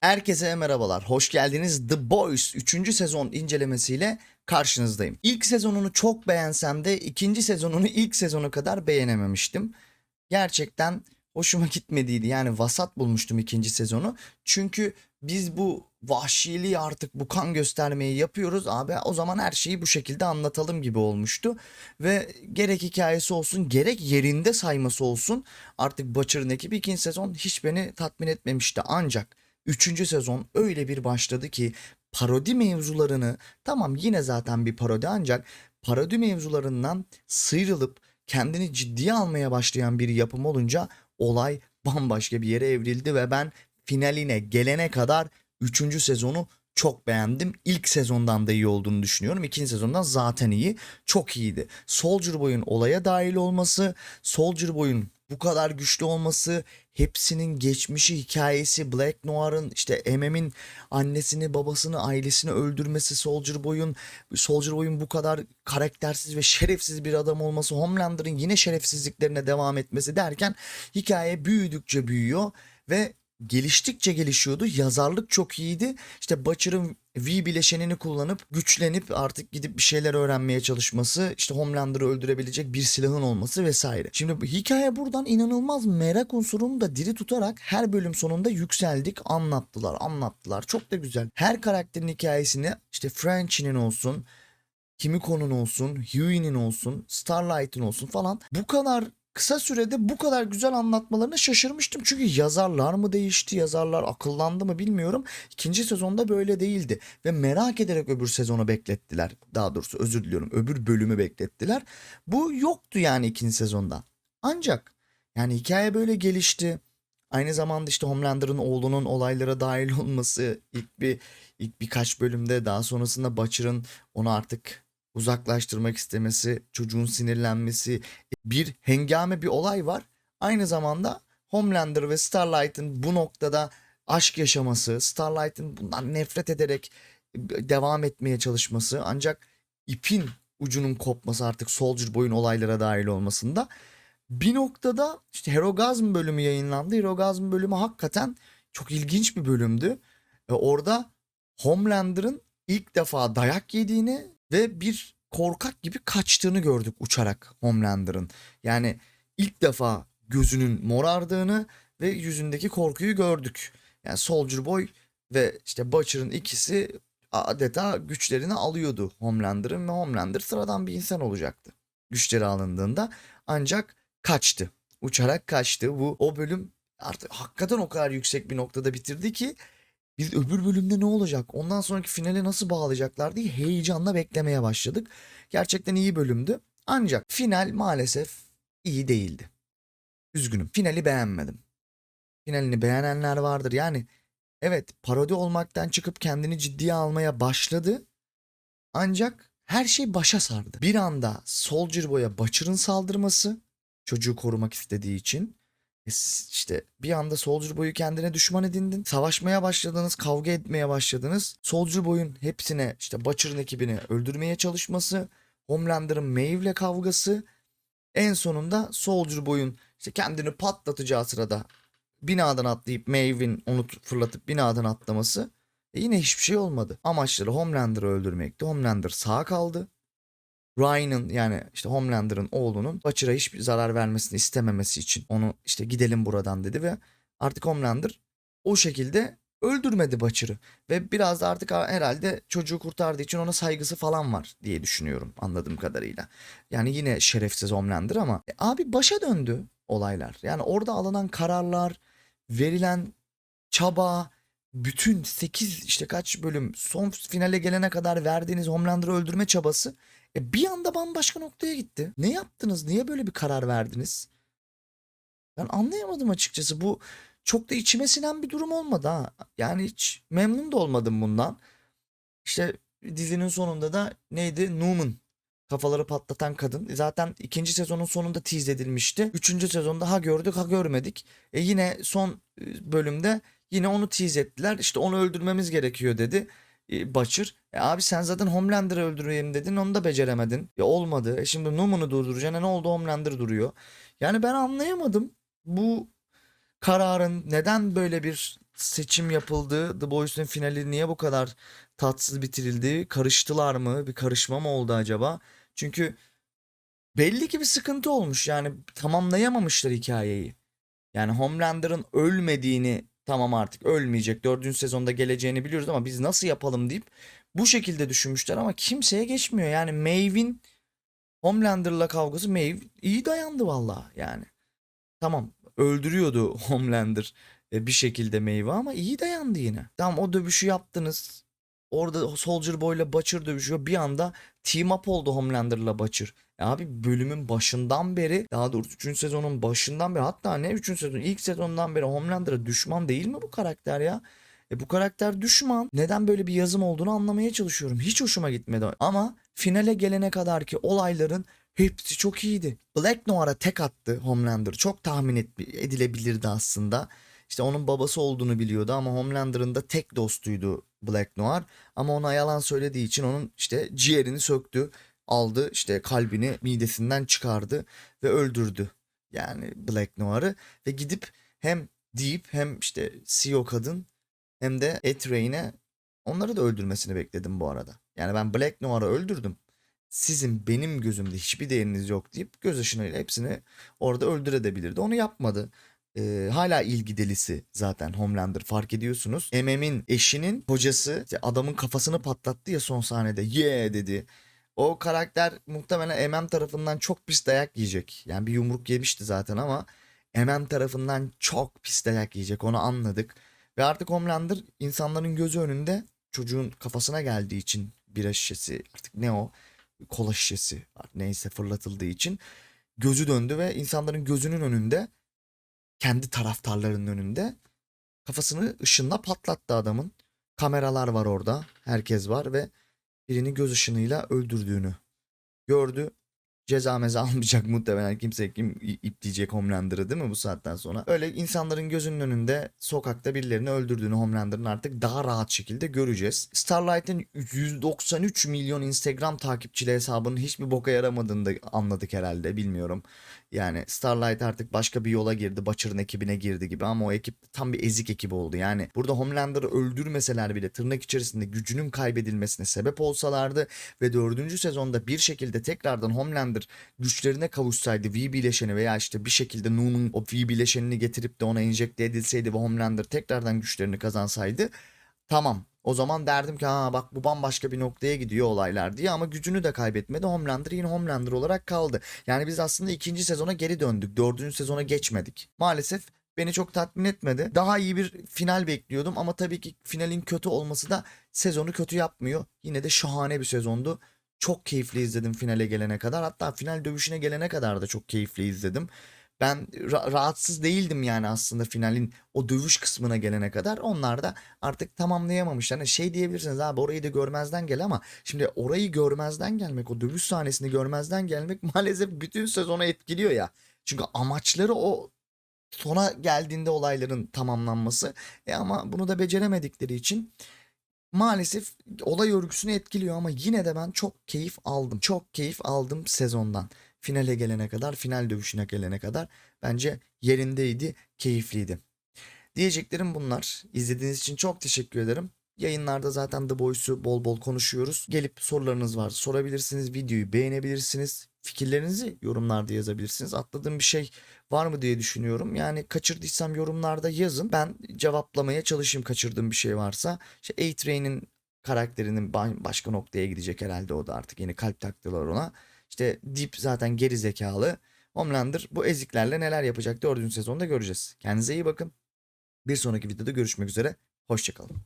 Herkese merhabalar. Hoş geldiniz. The Boys 3. sezon incelemesiyle karşınızdayım. İlk sezonunu çok beğensem de ikinci sezonunu ilk sezonu kadar beğenememiştim. Gerçekten hoşuma gitmediydi. Yani vasat bulmuştum ikinci sezonu. Çünkü biz bu vahşiliği artık bu kan göstermeyi yapıyoruz abi o zaman her şeyi bu şekilde anlatalım gibi olmuştu ve gerek hikayesi olsun gerek yerinde sayması olsun artık Butcher'ın ekibi ikinci sezon hiç beni tatmin etmemişti ancak üçüncü sezon öyle bir başladı ki parodi mevzularını tamam yine zaten bir parodi ancak parodi mevzularından sıyrılıp kendini ciddiye almaya başlayan bir yapım olunca olay bambaşka bir yere evrildi ve ben finaline gelene kadar 3. sezonu çok beğendim. İlk sezondan da iyi olduğunu düşünüyorum. İkinci sezondan zaten iyi. Çok iyiydi. Soldier Boy'un olaya dahil olması, Soldier Boy'un bu kadar güçlü olması, hepsinin geçmişi, hikayesi, Black Noir'ın işte MM'in annesini, babasını, ailesini öldürmesi, Soldier Boy'un Soldier Boy'un bu kadar karaktersiz ve şerefsiz bir adam olması, Homelander'ın yine şerefsizliklerine devam etmesi derken hikaye büyüdükçe büyüyor ve geliştikçe gelişiyordu. Yazarlık çok iyiydi. İşte Butcher'ın V bileşenini kullanıp güçlenip artık gidip bir şeyler öğrenmeye çalışması, işte Homelander'ı öldürebilecek bir silahın olması vesaire. Şimdi hikaye buradan inanılmaz merak unsurunu da diri tutarak her bölüm sonunda yükseldik, anlattılar, anlattılar. Çok da güzel. Her karakterin hikayesini işte French'inin olsun, Kimiko'nun olsun, Huey'nin olsun, Starlight'ın olsun falan bu kadar kısa sürede bu kadar güzel anlatmalarına şaşırmıştım. Çünkü yazarlar mı değişti, yazarlar akıllandı mı bilmiyorum. İkinci sezonda böyle değildi. Ve merak ederek öbür sezonu beklettiler. Daha doğrusu özür diliyorum öbür bölümü beklettiler. Bu yoktu yani ikinci sezonda. Ancak yani hikaye böyle gelişti. Aynı zamanda işte Homelander'ın oğlunun olaylara dahil olması ilk bir ilk birkaç bölümde daha sonrasında Butcher'ın onu artık uzaklaştırmak istemesi, çocuğun sinirlenmesi, bir hengame bir olay var. Aynı zamanda Homelander ve Starlight'ın bu noktada aşk yaşaması, Starlight'ın bundan nefret ederek devam etmeye çalışması ancak ipin ucunun kopması artık Soldier Boy'un olaylara dahil olmasında bir noktada işte Herogazm bölümü yayınlandı. Herogazm bölümü hakikaten çok ilginç bir bölümdü. E orada Homelander'ın ilk defa dayak yediğini ve bir korkak gibi kaçtığını gördük uçarak Homelander'ın. Yani ilk defa gözünün morardığını ve yüzündeki korkuyu gördük. Yani Soldier Boy ve işte Butcher'ın ikisi adeta güçlerini alıyordu Homelander'ın ve Homelander sıradan bir insan olacaktı. Güçleri alındığında ancak kaçtı. Uçarak kaçtı. Bu o bölüm artık hakikaten o kadar yüksek bir noktada bitirdi ki biz öbür bölümde ne olacak? Ondan sonraki finale nasıl bağlayacaklar diye heyecanla beklemeye başladık. Gerçekten iyi bölümdü. Ancak final maalesef iyi değildi. Üzgünüm. Finali beğenmedim. Finalini beğenenler vardır. Yani evet parodi olmaktan çıkıp kendini ciddiye almaya başladı. Ancak her şey başa sardı. Bir anda Soldier Boy'a Butcher'ın saldırması çocuğu korumak istediği için işte bir anda Soldier Boy'u kendine düşman edindin. Savaşmaya başladınız, kavga etmeye başladınız. Soldier Boy'un hepsine işte Butcher'ın ekibini öldürmeye çalışması, Homelander'ın Maeve'le kavgası, en sonunda Soldier Boy'un işte kendini patlatacağı sırada binadan atlayıp Maeve'in onu fırlatıp binadan atlaması e yine hiçbir şey olmadı. Amaçları Homelander'ı öldürmekti. Homelander sağ kaldı. Ryan'ın yani işte Homelander'ın oğlunun Butcher'a hiçbir zarar vermesini istememesi için onu işte gidelim buradan dedi ve artık Homelander o şekilde öldürmedi Butcher'ı ve biraz da artık herhalde çocuğu kurtardığı için ona saygısı falan var diye düşünüyorum anladığım kadarıyla. Yani yine şerefsiz Homelander ama e, abi başa döndü olaylar. Yani orada alınan kararlar, verilen çaba, bütün 8 işte kaç bölüm son finale gelene kadar verdiğiniz Homelander'ı öldürme çabası e bir anda bambaşka noktaya gitti. Ne yaptınız? Niye böyle bir karar verdiniz? Ben anlayamadım açıkçası. Bu çok da içime sinen bir durum olmadı ha. Yani hiç memnun da olmadım bundan. İşte dizinin sonunda da neydi? Newman. Kafaları patlatan kadın. Zaten ikinci sezonun sonunda tease edilmişti. Üçüncü sezonda ha gördük ha görmedik. E yine son bölümde yine onu tease ettiler. İşte onu öldürmemiz gerekiyor dedi e, Butcher. E abi sen zaten Homelander'ı öldüreyim dedin onu da beceremedin. Ya olmadı. E şimdi Newman'ı durduracaksın. E ne oldu Homelander duruyor. Yani ben anlayamadım. Bu kararın neden böyle bir seçim yapıldı? The Boys'un finali niye bu kadar tatsız bitirildi? Karıştılar mı? Bir karışma mı oldu acaba? Çünkü belli ki bir sıkıntı olmuş. Yani tamamlayamamışlar hikayeyi. Yani Homelander'ın ölmediğini tamam artık ölmeyecek. Dördüncü sezonda geleceğini biliyoruz ama biz nasıl yapalım deyip bu şekilde düşünmüşler ama kimseye geçmiyor. Yani Maeve'in Homelander'la kavgası Maeve iyi dayandı valla yani. Tamam öldürüyordu Homelander e, bir şekilde Maeve'i ama iyi dayandı yine. Tamam o dövüşü yaptınız. Orada Soldier Boy'la Butcher dövüşüyor. Bir anda team up oldu Homelander'la Butcher. E abi bölümün başından beri daha doğrusu 3. sezonun başından beri hatta ne 3. sezon ilk sezondan beri Homelander'a düşman değil mi bu karakter ya? E bu karakter düşman. Neden böyle bir yazım olduğunu anlamaya çalışıyorum. Hiç hoşuma gitmedi. Ama finale gelene kadar ki olayların hepsi çok iyiydi. Black Noir'a tek attı Homelander. Çok tahmin edilebilirdi aslında. İşte onun babası olduğunu biliyordu ama Homelander'ın da tek dostuydu Black Noir. Ama ona yalan söylediği için onun işte ciğerini söktü. Aldı işte kalbini midesinden çıkardı ve öldürdü. Yani Black Noir'ı ve gidip hem Deep hem işte CEO kadın hem de Etrain'e onları da öldürmesini bekledim bu arada. Yani ben Black Noir'ı öldürdüm. Sizin benim gözümde hiçbir değeriniz yok deyip göz ışınıyla hepsini orada öldürebilirdi. Onu yapmadı. Ee, hala ilgi delisi zaten Homelander fark ediyorsunuz. MM'in eşinin kocası işte adamın kafasını patlattı ya son sahnede. Yeah dedi. O karakter muhtemelen MM tarafından çok pis dayak yiyecek. Yani bir yumruk yemişti zaten ama MM tarafından çok pis dayak yiyecek onu anladık. Ve artık Homelander insanların gözü önünde çocuğun kafasına geldiği için bira şişesi artık ne o kola şişesi neyse fırlatıldığı için gözü döndü ve insanların gözünün önünde kendi taraftarlarının önünde kafasını ışınla patlattı adamın. Kameralar var orada. Herkes var ve birini göz ışınıyla öldürdüğünü gördü. Ceza meza almayacak muhtemelen kimse kim ipleyecek Homelander'ı değil mi bu saatten sonra? Öyle insanların gözünün önünde sokakta birilerini öldürdüğünü Homelander'ın artık daha rahat şekilde göreceğiz. Starlight'ın 193 milyon Instagram takipçili hesabının hiçbir boka yaramadığını da anladık herhalde bilmiyorum. Yani Starlight artık başka bir yola girdi. Butcher'ın ekibine girdi gibi ama o ekip tam bir ezik ekibi oldu. Yani burada Homelander'ı öldürmeseler bile tırnak içerisinde gücünün kaybedilmesine sebep olsalardı ve dördüncü sezonda bir şekilde tekrardan Homelander güçlerine kavuşsaydı V bileşeni veya işte bir şekilde Nu'nun o V bileşenini getirip de ona enjekte edilseydi ve Homelander tekrardan güçlerini kazansaydı tamam o zaman derdim ki ha bak bu bambaşka bir noktaya gidiyor olaylar diye ama gücünü de kaybetmedi. Homelander yine Homelander olarak kaldı. Yani biz aslında ikinci sezona geri döndük. Dördüncü sezona geçmedik. Maalesef beni çok tatmin etmedi. Daha iyi bir final bekliyordum ama tabii ki finalin kötü olması da sezonu kötü yapmıyor. Yine de şahane bir sezondu. Çok keyifli izledim finale gelene kadar. Hatta final dövüşüne gelene kadar da çok keyifli izledim. Ben ra- rahatsız değildim yani aslında finalin o dövüş kısmına gelene kadar. Onlar da artık tamamlayamamışlar. Hani şey diyebilirsiniz abi orayı da görmezden gel ama şimdi orayı görmezden gelmek, o dövüş sahnesini görmezden gelmek maalesef bütün sezonu etkiliyor ya. Çünkü amaçları o sona geldiğinde olayların tamamlanması. E ama bunu da beceremedikleri için maalesef olay örgüsünü etkiliyor ama yine de ben çok keyif aldım. Çok keyif aldım sezondan. Finale gelene kadar, final dövüşüne gelene kadar bence yerindeydi, keyifliydi. Diyeceklerim bunlar. İzlediğiniz için çok teşekkür ederim. Yayınlarda zaten The Boys'u bol bol konuşuyoruz. Gelip sorularınız var sorabilirsiniz. Videoyu beğenebilirsiniz. Fikirlerinizi yorumlarda yazabilirsiniz. Atladığım bir şey var mı diye düşünüyorum. Yani kaçırdıysam yorumlarda yazın. Ben cevaplamaya çalışayım kaçırdığım bir şey varsa. İşte A-Train'in karakterinin ba- başka noktaya gidecek herhalde o da artık yeni kalp taktılar ona. İşte Deep zaten geri zekalı. Homelander bu eziklerle neler yapacak dördüncü sezonda göreceğiz. Kendinize iyi bakın. Bir sonraki videoda görüşmek üzere. Hoşçakalın.